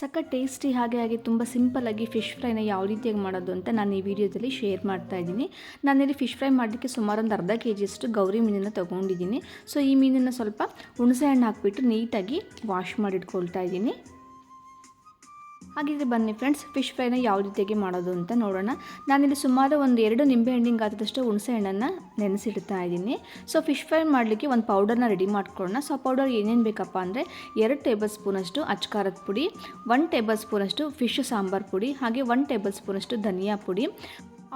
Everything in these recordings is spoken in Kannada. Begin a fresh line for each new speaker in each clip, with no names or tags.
ಸಕ್ಕ ಟೇಸ್ಟಿ ಹಾಗೆ ಹಾಗೆ ತುಂಬ ಸಿಂಪಲ್ಲಾಗಿ ಫಿಶ್ ಫ್ರೈನ ಯಾವ ರೀತಿಯಾಗಿ ಮಾಡೋದು ಅಂತ ನಾನು ಈ ವಿಡಿಯೋದಲ್ಲಿ ಶೇರ್ ಮಾಡ್ತಾ ಇದ್ದೀನಿ. ನಾನಿಲ್ಲಿ ಫಿಶ್ ಫ್ರೈ ಮಾಡಲಿಕ್ಕೆ ಸುಮಾರು ಒಂದು ಅರ್ಧ ಕೆ ಜಿಯಷ್ಟು ಗೌರಿ ಮೀನನ್ನು ತೊಗೊಂಡಿದ್ದೀನಿ. ಸೊ, ಈ ಮೀನನ್ನು ಸ್ವಲ್ಪ ಹುಣಸೆ ಹಣ್ಣು ಹಾಕಿಬಿಟ್ಟು ನೀಟಾಗಿ ವಾಶ್ ಮಾಡಿಟ್ಕೊಳ್ತಾ ಇದ್ದೀನಿ. ಹಾಗಿದ್ರೆ ಬನ್ನಿ ಫ್ರೆಂಡ್ಸ್ ಫಿಶ್ ಫ್ರೈನ ಯಾವ ರೀತಿಯಾಗಿ ಮಾಡೋದು ಅಂತ ನೋಡೋಣ. ನಾನಿಲ್ಲಿ ಸುಮಾರು ಒಂದು ಎರಡು ನಿಂಬೆ ಹಣ್ಣಿಂಗ್ ಗಾತ್ರದಷ್ಟು ಹುಣಸೆ ಹಣ್ಣನ್ನು ನೆನೆಸಿಡ್ತಾ ಇದ್ದೀನಿ. ಸೊ ಫಿಶ್ ಫ್ರೈ ಮಾಡಲಿಕ್ಕೆ ಒಂದು ಪೌಡರ್ನ ರೆಡಿ ಮಾಡ್ಕೊಳ್ಳೋಣ. ಸೊ ಪೌಡರ್ ಏನೇನು ಬೇಕಪ್ಪ ಅಂದರೆ ಎರಡು ಟೇಬಲ್ ಸ್ಪೂನಷ್ಟು ಅಚ್ಕಾರದ ಪುಡಿ ಒನ್ ಟೇಬಲ್ ಸ್ಪೂನಷ್ಟು ಫಿಶ್ ಸಾಂಬಾರ್ ಪುಡಿ, ಹಾಗೆ ಒನ್ ಟೇಬಲ್ ಸ್ಪೂನಷ್ಟು ಧನಿಯಾ ಪುಡಿ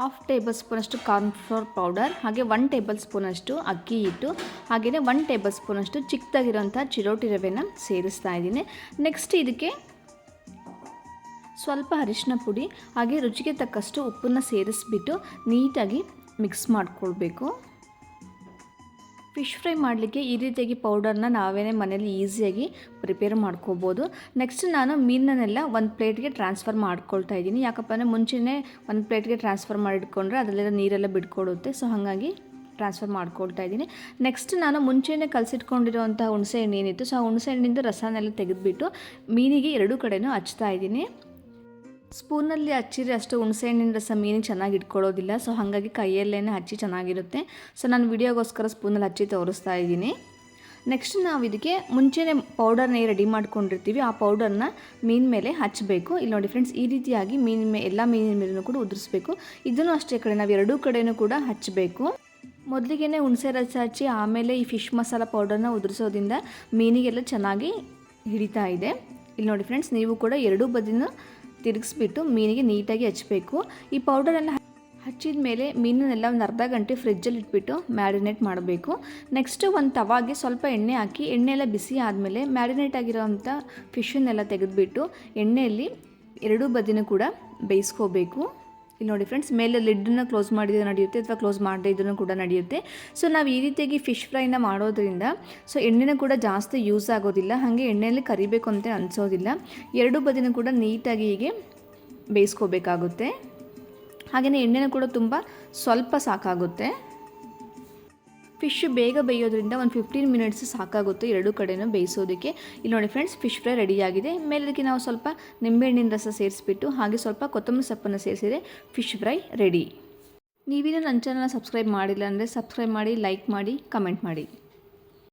ಹಾಫ್ ಟೇಬಲ್ ಸ್ಪೂನಷ್ಟು ಕಾರ್ನ್ಫ್ಲೋರ್ ಪೌಡರ್ ಹಾಗೆ ಒನ್ ಟೇಬಲ್ ಸ್ಪೂನಷ್ಟು ಅಕ್ಕಿ ಹಿಟ್ಟು ಹಾಗೆಯೇ ಒನ್ ಟೇಬಲ್ ಸ್ಪೂನಷ್ಟು ಚಿಕ್ಕದಾಗಿರೋಂಥ ಚಿರೋಟಿ ರವೆನ ಸೇರಿಸ್ತಾ ಇದ್ದೀನಿ. ನೆಕ್ಸ್ಟ್ ಇದಕ್ಕೆ ಸ್ವಲ್ಪ ಅರಿಶಿನ ಪುಡಿ, ಹಾಗೆ ರುಚಿಗೆ ತಕ್ಕಷ್ಟು ಉಪ್ಪನ್ನು ಸೇರಿಸ್ಬಿಟ್ಟು ನೀಟಾಗಿ ಮಿಕ್ಸ್ ಮಾಡ್ಕೊಳ್ಬೇಕು. ಫಿಶ್ ಫ್ರೈ ಮಾಡಲಿಕ್ಕೆ ಈ ರೀತಿಯಾಗಿ ಪೌಡರ್ನ ನಾವೇನೇ ಮನೇಲಿ ಈಸಿಯಾಗಿ ಪ್ರಿಪೇರ್ ಮಾಡ್ಕೋಬೋದು. ನೆಕ್ಸ್ಟ್ ನಾನು ಮೀನನ್ನೆಲ್ಲ ಒಂದು ಪ್ಲೇಟ್ಗೆ ಟ್ರಾನ್ಸ್ಫರ್ ಮಾಡ್ಕೊಳ್ತಾ ಇದ್ದೀನಿ. ಯಾಕಪ್ಪ ಅಂದರೆ ಮುಂಚೆನೇ ಒಂದು ಪ್ಲೇಟ್ಗೆ ಟ್ರಾನ್ಸ್ಫರ್ ಮಾಡಿಟ್ಕೊಂಡ್ರೆ ಅದರಲ್ಲೆಲ್ಲ ನೀರೆಲ್ಲ ಬಿಟ್ಕೊಡುತ್ತೆ ಸೊ ಹಾಗಾಗಿ ಟ್ರಾನ್ಸ್ಫರ್ ಮಾಡ್ಕೊಳ್ತಾ ಇದ್ದೀನಿ. ನೆಕ್ಸ್ಟ್ ನಾನು ಮುಂಚೆನೇ ಕಲಸಿಟ್ಕೊಂಡಿರುವಂಥ ಹುಣಸೆ ಹಣ್ಣು ಏನಿತ್ತು, ಸೊ ಆ ಹುಣಸೆ ಹಣ್ಣಿಂದ ರಸನೆಲ್ಲ ತೆಗೆದುಬಿಟ್ಟು ಮೀನಿಗೆ ಎರಡೂ ಕಡೆನೂ ಹಚ್ತಾ ಇದ್ದೀನಿ. ಸ್ಪೂನಲ್ಲಿ ಹಚ್ಚಿದ್ರೆ ಅಷ್ಟು ಹುಣಸೆಹಣ್ಣಿನ ರಸ ಮೀನಿಗೆ ಚೆನ್ನಾಗಿ ಇಟ್ಕೊಳ್ಳೋದಿಲ್ಲ. ಸೊ ಹಾಗಾಗಿ ಕೈಯಲ್ಲೇ ಹಚ್ಚಿ ಚೆನ್ನಾಗಿರುತ್ತೆ. ಸೊ ನಾನು ವಿಡಿಯೋಗೋಸ್ಕರ ಸ್ಪೂನಲ್ಲಿ ಹಚ್ಚಿ ತೋರಿಸ್ತಾ ಇದ್ದೀನಿ. ನೆಕ್ಸ್ಟ್ ನಾವು ಇದಕ್ಕೆ ಮುಂಚೆನೇ ಪೌಡರ್ನ ರೆಡಿ ಮಾಡ್ಕೊಂಡಿರ್ತೀವಿ. ಆ ಪೌಡರ್ನ ಮೀನ್ ಮೇಲೆ ಹಚ್ಚಬೇಕು. ಇಲ್ಲಿ ನೋಡಿ ಫ್ರೆಂಡ್ಸ್ ಈ ರೀತಿಯಾಗಿ ಮೀನ್ ಮೇಲೆ ಎಲ್ಲ ಮೀನಿನ ಮೇಲೂ ಕೂಡ ಉದುರಿಸ್ಬೇಕು. ಇದನ್ನು ಅಷ್ಟೇ ಕಡೆ ನಾವು ಎರಡೂ ಕಡೆಯೂ ಕೂಡ ಹಚ್ಚಬೇಕು. ಮೊದಲಿಗೆ ಹುಣಸೆ ರಸ ಹಚ್ಚಿ ಆಮೇಲೆ ಈ ಫಿಶ್ ಮಸಾಲ ಪೌಡರ್ನ ಉದುರಿಸೋದ್ರಿಂದ ಮೀನಿಗೆಲ್ಲ ಚೆನ್ನಾಗಿ ಹಿಡಿತಾ ಇದೆ. ಇಲ್ಲಿ ನೋಡಿ ಫ್ರೆಂಡ್ಸ್ ನೀವು ಕೂಡ ಎರಡೂ ಬದಿನ ತಿರುಗಿಸ್ಬಿಟ್ಟು ಮೀನಿಗೆ ನೀಟಾಗಿ ಹಚ್ಚಬೇಕು ಈ ಪೌಡರನ್ನು ಹಚ್ಚಿದ ಮೇಲೆ ಮೀನನ್ನೆಲ್ಲ ಒಂದು ಅರ್ಧ ಗಂಟೆ ಫ್ರಿಜ್ಜಲ್ಲಿ ಇಟ್ಬಿಟ್ಟು ಮ್ಯಾರಿನೇಟ್ ಮಾಡಬೇಕು. ನೆಕ್ಸ್ಟ್ ಒಂದು ತವಾಗೆ ಸ್ವಲ್ಪ ಎಣ್ಣೆ ಹಾಕಿ, ಎಣ್ಣೆ ಎಲ್ಲ ಬಿಸಿ ಆದಮೇಲೆ ಮ್ಯಾರಿನೇಟ್ ಆಗಿರೋವಂಥ ಫಿಶನ್ನೆಲ್ಲ ತೆಗೆದುಬಿಟ್ಟು ಎಣ್ಣೆಯಲ್ಲಿ ಎರಡೂ ಬದಿನೂ ಕೂಡ ಬೇಯಿಸ್ಕೋಬೇಕು. ಇಲ್ಲಿ ನೋಡಿ ಫ್ರೆಂಡ್ಸ್ ಮೇಲೆ ಲಿಡ್ಡನ್ನು ಕ್ಲೋಸ್ ಮಾಡಿದ್ರೆ ನಡೆಯುತ್ತೆ ಅಥವಾ ಕ್ಲೋಸ್ ಮಾಡದೇ ಇದ್ರೂ ಕೂಡ ನಡೆಯುತ್ತೆ. ಸೊ ನಾವು ಈ ರೀತಿಯಾಗಿ ಫಿಶ್ ಫ್ರೈನ ಮಾಡೋದ್ರಿಂದ ಸೊ ಎಣ್ಣೆನ ಕೂಡ ಜಾಸ್ತಿ ಯೂಸ್ ಆಗೋದಿಲ್ಲ. ಹಾಗೆ ಎಣ್ಣೆಯಲ್ಲಿ ಕರಿಬೇಕು ಅಂತ ಅನಿಸೋದಿಲ್ಲ. ಎರಡು ಬದಿನೂ ಕೂಡ ನೀಟಾಗಿ ಹೀಗೆ ಬೇಯಿಸ್ಕೋಬೇಕಾಗುತ್ತೆ. ಹಾಗೆಯೇ ಎಣ್ಣೆನ ಕೂಡ ತುಂಬ ಸ್ವಲ್ಪ ಸಾಕಾಗುತ್ತೆ. ಫಿಶ್ ಬೇಗ ಬೇಯೋದ್ರಿಂದ ಒಂದು ಫಿಫ್ಟೀನ್ ಮಿನಿಟ್ಸ್ ಸಾಕಾಗುತ್ತೆ ಎರಡು ಕಡೆನೂ ಬೇಯಿಸೋದಕ್ಕೆ. ಇಲ್ಲಿ ನೋಡಿ ಫ್ರೆಂಡ್ಸ್ ಫಿಶ್ ಫ್ರೈ ರೆಡಿಯಾಗಿದೆ ಮೇಲಕ್ಕೆ ನಾವು ಸ್ವಲ್ಪ ನಿಂಬೆಹಣ್ಣಿನ ರಸ ಸೇರಿಸ್ಬಿಟ್ಟು ಹಾಗೆ ಸ್ವಲ್ಪ ಕೊತ್ತಂಬರಿ ಸೊಪ್ಪನ್ನು ಸೇರಿಸಿದರೆ ಫಿಶ್ ಫ್ರೈ ರೆಡಿ ನೀವಿನ್ನೂ ನನ್ನ ಚಾನಲ್ನ ಸಬ್ಸ್ಕ್ರೈಬ್ ಮಾಡಿಲ್ಲ ಅಂದರೆ ಸಬ್ಸ್ಕ್ರೈಬ್ ಮಾಡಿ ಲೈಕ್ ಮಾಡಿ ಕಮೆಂಟ್ ಮಾಡಿ.